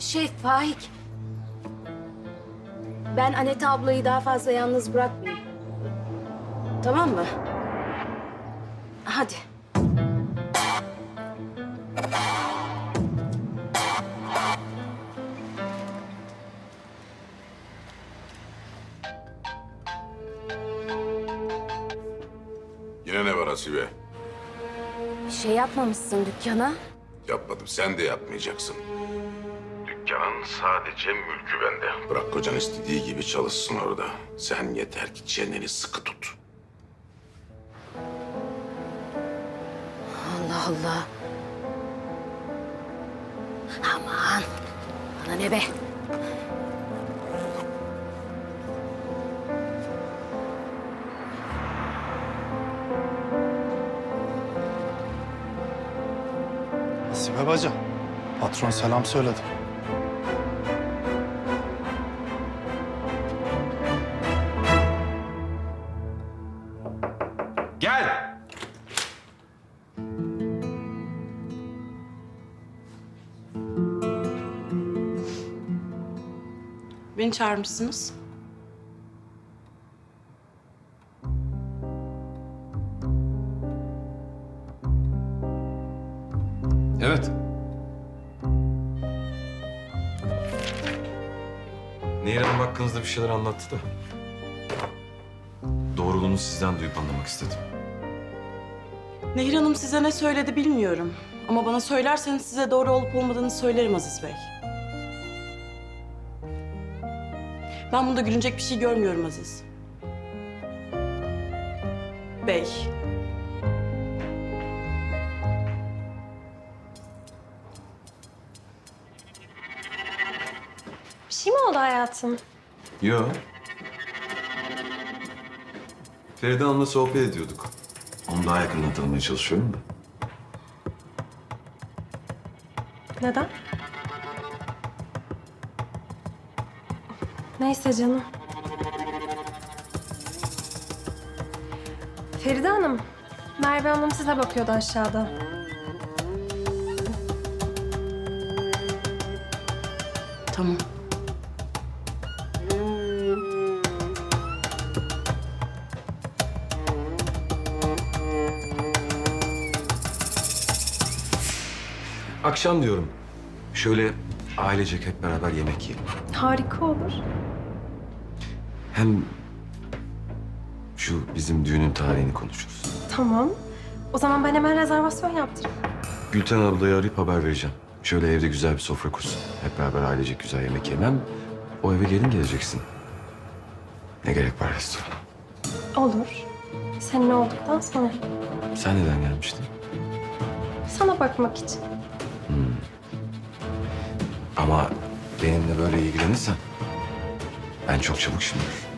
Şey Faik. Ben Anete ablayı daha fazla yalnız bırakmayayım. Tamam mı? Hadi. Yine ne var Hasibe? Şey yapmamışsın dükkana. Yapmadım. Sen de yapmayacaksın. Dükkanın sadece mülkü bende. Bırak kocan istediği gibi çalışsın orada. Sen yeter ki çeneni sıkı tut. Allah Allah. Aman. Bana ne be? Hasibe bacı, patron selam söyledi. Gel. Beni çağırmışsınız. Evet. Nehir Hanım hakkınızda bir şeyler anlattı da. Doğruluğunu sizden duyup anlamak istedim. Nehir Hanım size ne söyledi bilmiyorum. Ama bana söylerseniz size doğru olup olmadığını söylerim Aziz Bey. Ben bunda gülünecek bir şey görmüyorum Aziz. Bey. Bir şey mi oldu hayatım? Yo. Feride Hanım'la sohbet ediyorduk. Onu daha yakından tanımaya çalışıyorum da. Neden? Neyse canım. Feride Hanım, Merve Hanım size bakıyordu aşağıda. Tamam. Akşam diyorum. Şöyle ailecek hep beraber yemek yiyelim. Harika olur. Hem şu bizim düğünün tarihini konuşuruz. Tamam. O zaman ben hemen rezervasyon yaptırayım. Gülten ablayı arayıp haber vereceğim. Şöyle evde güzel bir sofra kursun. Hep beraber ailecek güzel yemek yemem. O eve gelin geleceksin. Ne gerek var restorana? Olur. Senin olduktan sonra. Sen neden gelmiştin? Sana bakmak için. Ama benimle böyle ilgilenirsen ben çok çabuk şımarırım.